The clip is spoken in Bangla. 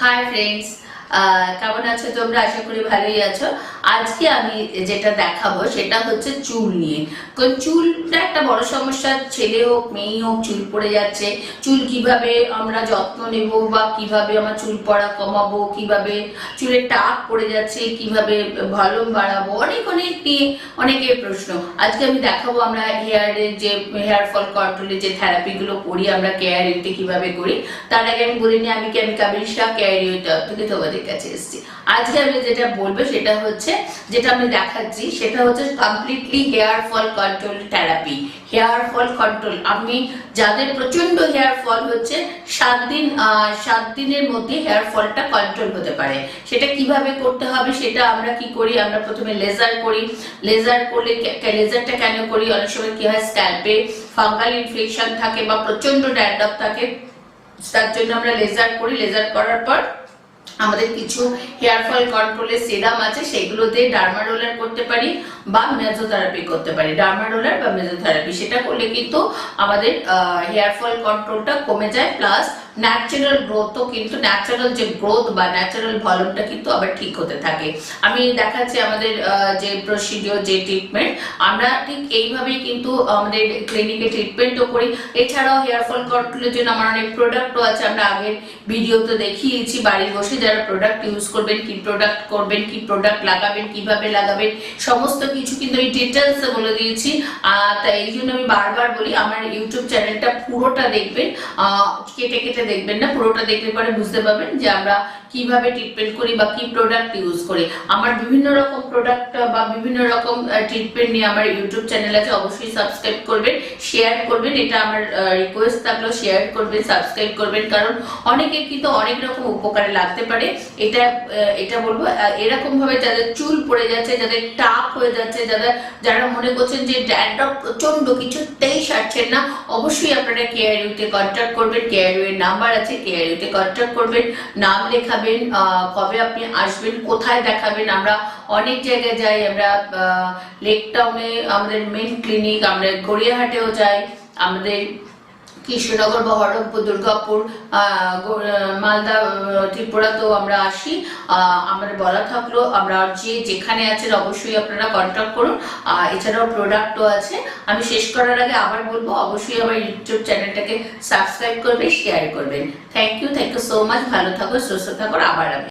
হাই ফ্রেন্ডস কেমন আছো তোমরা? আশা করি ভালোই আছো। আজকে আমি যেটা দেখাবো, সেটা হচ্ছে চুল নিয়ে। কারণ চুলটা একটা বড় সমস্যা। ছেলে হোক, মেয়ে হোক, চুল পড়ে যাচ্ছে। চুল কীভাবে আমরা যত্ন নেব বা কীভাবে আমার চুল পড়া কমাবো, কীভাবে চুলের টাক পড়ে যাচ্ছে, কীভাবে ভলিউম বাড়াবো, অনেক অনেক নিয়ে অনেকের প্রশ্ন। আজকে আমি দেখাবো আমরা হেয়ারের যে হেয়ার ফল কন্ট্রোলের যে থেরাপিগুলো করি, আমরা কেয়ার ইউতে কীভাবে করি। তার আগে আমি বলিনি আমি কি আমি শাহ কেয়ার ইউতে থেকে তোমাদের কাছে এসেছি। আজকে আমি যেটা বলব সেটা হচ্ছে, যেটা আমি দেখাচ্ছি, সেটা হচ্ছে completely hair fall control therapy hair fall control আমি যাদের প্রচণ্ড হেয়ার ফল হচ্ছে, সাত দিন সাত দিনের মধ্যে হেয়ার ফলটা কন্ট্রোল হতে পারে। সেটা কীভাবে করতে হবে সেটা আমরা কি করি? আমরা প্রথমে লেজার করি। লেজার করলে লেজারটা কেন করি? অনেক সময় কি হয় স্ক্যাল্পে ফাঙ্গাল ইনফেকশন থাকে বা প্রচণ্ড ড্যান্ড্রফ থাকে। তার জন্য আমরা লেজার করি। লেজার করার পর আমাদের কিছু হেয়ার ফল কন্ট্রোলের সেরাম আছে, সেগুলো দিয়ে ডার্মা রোলার করতে পারি বা মেজোথেরাপি করতে পারি। ডার্মা রোলার বা মেজোথেরাপি সেটা করলে কিন্তু আমাদের হেয়ার ফল কন্ট্রোলটা কমে যায় প্লাস ন্যাচারাল গ্রোথও কিন্তু ন্যাচারাল যে গ্রোথ বা ন্যাচারাল ভলিউমটা কিন্তু আবার ঠিক হতে থাকে। আমি দেখাচ্ছি আমাদের যে প্রসিডিওর যে ট্রিটমেন্ট আমরা ঠিক এইভাবেই কিন্তু আমাদের ক্লিনিকে ট্রিটমেন্টও করি। এছাড়াও হেয়ার ফল কন্ট্রোলের জন্য আমার অনেক প্রোডাক্টও আছে, আমরা আগের ভিডিওতে দেখিয়েছি বাড়ি বসে যারা প্রোডাক্ট ইউজ করবেন, কি প্রোডাক্ট করবেন, কি প্রোডাক্ট লাগাবেন, কীভাবে লাগাবেন, সমস্ত কিছু কিন্তু আমি ডিটেলস বলে দিয়েছি। তাই এই জন্য আমি বারবার বলি, আমার ইউটিউব চ্যানেলটা পুরোটা দেখবেন কেটে কেটে দেখবেন না পুরোটা দেখলে পরে বুঝতে পারবেন যে আমরা কীভাবে ট্রিটমেন্ট করি বা কি প্রোডাক্ট ইউজ করি। আমার বিভিন্ন রকম প্রোডাক্ট বা বিভিন্ন রকম ট্রিটমেন্ট নিয়ে আমার ইউটিউব চ্যানেল আছে, অবশ্যই সাবস্ক্রাইব করবেন শেয়ার করবেন। এটা আমার রিকোয়েস্ট থাকলেও শেয়ার করবেন সাবস্ক্রাইব করবেন। কারণ অনেকের কিন্তু অনেক রকম উপকারে লাগতে পারে। এটা এটা বলব এরকম ভাবে যাদের চুল পড়ে যাচ্ছে, যাদের টাপ হয়ে যাচ্ছে, যাদের, যারা মনে করছেন যে ড্যান্ড্রফ প্রচণ্ড কিছুতেই সারছেন না, অবশ্যই আপনারা কেয়ার ইউতে কন্ট্যাক্ট করবেন। কেয়ার ইউ এর নাম্বার আছে কেয়ার ইউতে কন্ট্যাক্ট করবেন। নাম লেখাবেন আহ, কবে আপনি আসবেন কোথায় দেখাবেন? আমরা অনেক জায়গায় যাই আমরা লেক টাউনে আমাদের মেন ক্লিনিক আমরা গড়িয়াহাটেও যাই আমাদের কৃষ্ণনগর বহরমপুর দুর্গাপুর আহ, মালদা ত্রিপুরা তো আমরা আসি। আহ, আমাদের বলা থাকল আমরা যে যেখানে আছেন অবশ্যই আপনারা কন্ট্যাক্ট করুন। এছাড়াও প্রোডাক্টও আছে। আমি শেষ করার আগে আবার বলব অবশ্যই আমার ইউটিউব চ্যানেলটাকে সাবস্ক্রাইব করবেন শেয়ার করবেন। Thank you thank you so much ভালো থাকো সুস্থ থাকো আবার আমি।